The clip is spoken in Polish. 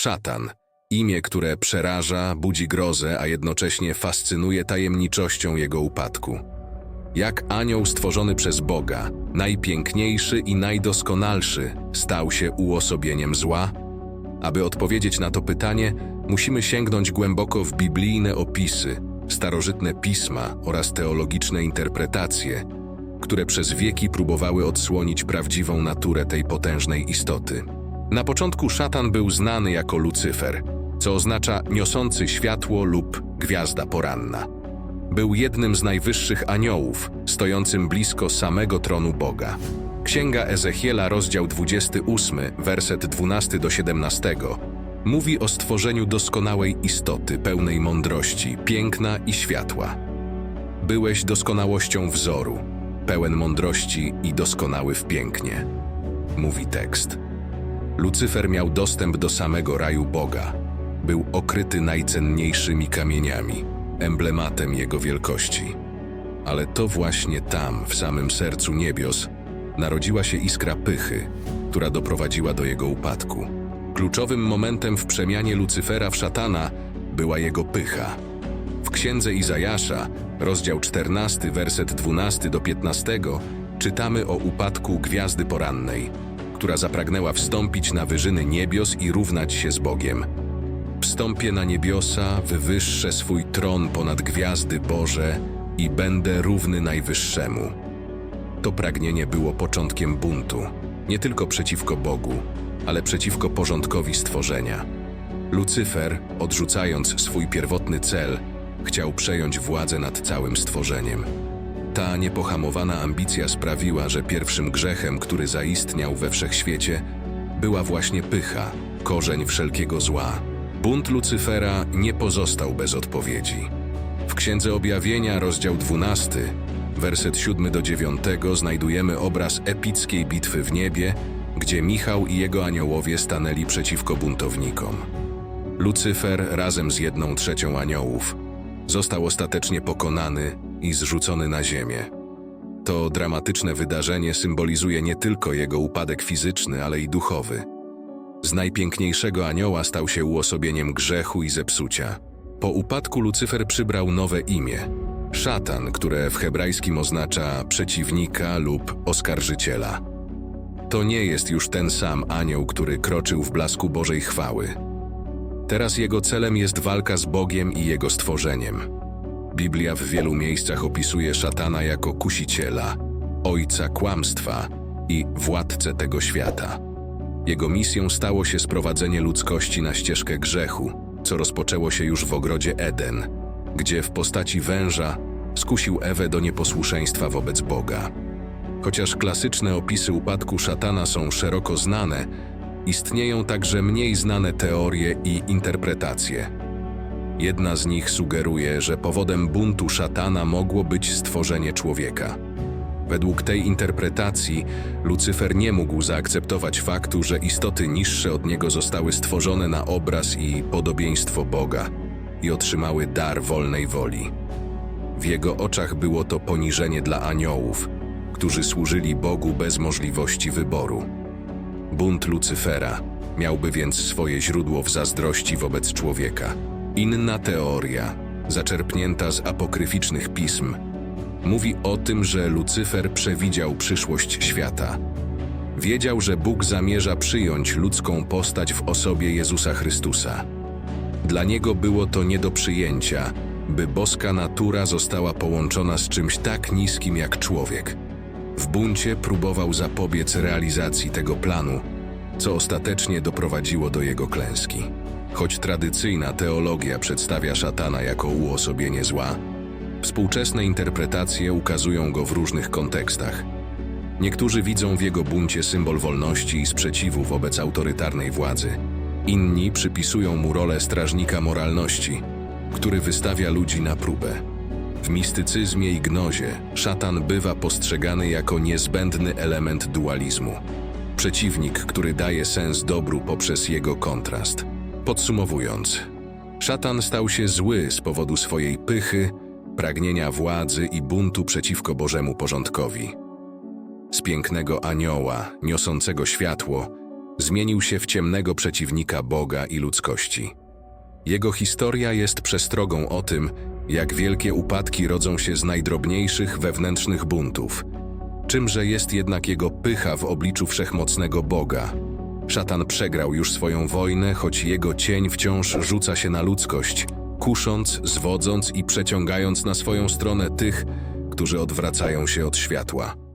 Szatan. Imię, które przeraża, budzi grozę, a jednocześnie fascynuje tajemniczością jego upadku. Jak anioł stworzony przez Boga, najpiękniejszy i najdoskonalszy, stał się uosobieniem zła? Aby odpowiedzieć na to pytanie, musimy sięgnąć głęboko w biblijne opisy, starożytne pisma oraz teologiczne interpretacje, które przez wieki próbowały odsłonić prawdziwą naturę tej potężnej istoty. Na początku szatan był znany jako Lucyfer, co oznacza niosący światło lub gwiazda poranna. Był jednym z najwyższych aniołów, stojącym blisko samego tronu Boga. Księga Ezechiela, rozdział 28, werset 12 do 17, mówi o stworzeniu doskonałej istoty, pełnej mądrości, piękna i światła. Byłeś doskonałością wzoru, pełen mądrości i doskonały w pięknie, mówi tekst. Lucyfer miał dostęp do samego raju Boga. Był okryty najcenniejszymi kamieniami, emblematem jego wielkości. Ale to właśnie tam, w samym sercu niebios, narodziła się iskra pychy, która doprowadziła do jego upadku. Kluczowym momentem w przemianie Lucyfera w szatana była jego pycha. W księdze Izajasza, rozdział 14, werset 12 do 15, czytamy o upadku gwiazdy porannej, która zapragnęła wstąpić na wyżyny niebios i równać się z Bogiem. Wstąpię na niebiosa, wywyższę swój tron ponad gwiazdy Boże i będę równy Najwyższemu. To pragnienie było początkiem buntu, nie tylko przeciwko Bogu, ale przeciwko porządkowi stworzenia. Lucyfer, odrzucając swój pierwotny cel, chciał przejąć władzę nad całym stworzeniem. Ta niepohamowana ambicja sprawiła, że pierwszym grzechem, który zaistniał we wszechświecie, była właśnie pycha, korzeń wszelkiego zła. Bunt Lucyfera nie pozostał bez odpowiedzi. W Księdze Objawienia, rozdział 12, werset 7 do 9, znajdujemy obraz epickiej bitwy w niebie, gdzie Michał i jego aniołowie stanęli przeciwko buntownikom. Lucyfer razem z jedną trzecią aniołów został ostatecznie pokonany i zrzucony na ziemię. To dramatyczne wydarzenie symbolizuje nie tylko jego upadek fizyczny, ale i duchowy. Z najpiękniejszego anioła stał się uosobieniem grzechu i zepsucia. Po upadku Lucyfer przybrał nowe imię szatan, które w hebrajskim oznacza przeciwnika lub oskarżyciela. To nie jest już ten sam anioł, który kroczył w blasku Bożej chwały. Teraz jego celem jest walka z Bogiem i jego stworzeniem. Biblia w wielu miejscach opisuje szatana jako kusiciela, ojca kłamstwa i władcę tego świata. Jego misją stało się sprowadzenie ludzkości na ścieżkę grzechu, co rozpoczęło się już w ogrodzie Eden, gdzie w postaci węża skusił Ewę do nieposłuszeństwa wobec Boga. Chociaż klasyczne opisy upadku szatana są szeroko znane, istnieją także mniej znane teorie i interpretacje. Jedna z nich sugeruje, że powodem buntu szatana mogło być stworzenie człowieka. Według tej interpretacji Lucyfer nie mógł zaakceptować faktu, że istoty niższe od niego zostały stworzone na obraz i podobieństwo Boga i otrzymały dar wolnej woli. W jego oczach było to poniżenie dla aniołów, którzy służyli Bogu bez możliwości wyboru. Bunt Lucyfera miałby więc swoje źródło w zazdrości wobec człowieka. Inna teoria, zaczerpnięta z apokryficznych pism, mówi o tym, że Lucyfer przewidział przyszłość świata. Wiedział, że Bóg zamierza przyjąć ludzką postać w osobie Jezusa Chrystusa. Dla niego było to nie do przyjęcia, by boska natura została połączona z czymś tak niskim jak człowiek. W buncie próbował zapobiec realizacji tego planu, co ostatecznie doprowadziło do jego klęski. Choć tradycyjna teologia przedstawia szatana jako uosobienie zła, współczesne interpretacje ukazują go w różnych kontekstach. Niektórzy widzą w jego buncie symbol wolności i sprzeciwu wobec autorytarnej władzy. Inni przypisują mu rolę strażnika moralności, który wystawia ludzi na próbę. W mistycyzmie i gnozie szatan bywa postrzegany jako niezbędny element dualizmu. Przeciwnik, który daje sens dobru poprzez jego kontrast. Podsumowując, szatan stał się zły z powodu swojej pychy, pragnienia władzy i buntu przeciwko Bożemu porządkowi. Z pięknego anioła, niosącego światło, zmienił się w ciemnego przeciwnika Boga i ludzkości. Jego historia jest przestrogą o tym, jak wielkie upadki rodzą się z najdrobniejszych wewnętrznych buntów. Czymże jest jednak jego pycha w obliczu wszechmocnego Boga. Szatan przegrał już swoją wojnę, choć jego cień wciąż rzuca się na ludzkość, kusząc, zwodząc i przeciągając na swoją stronę tych, którzy odwracają się od światła.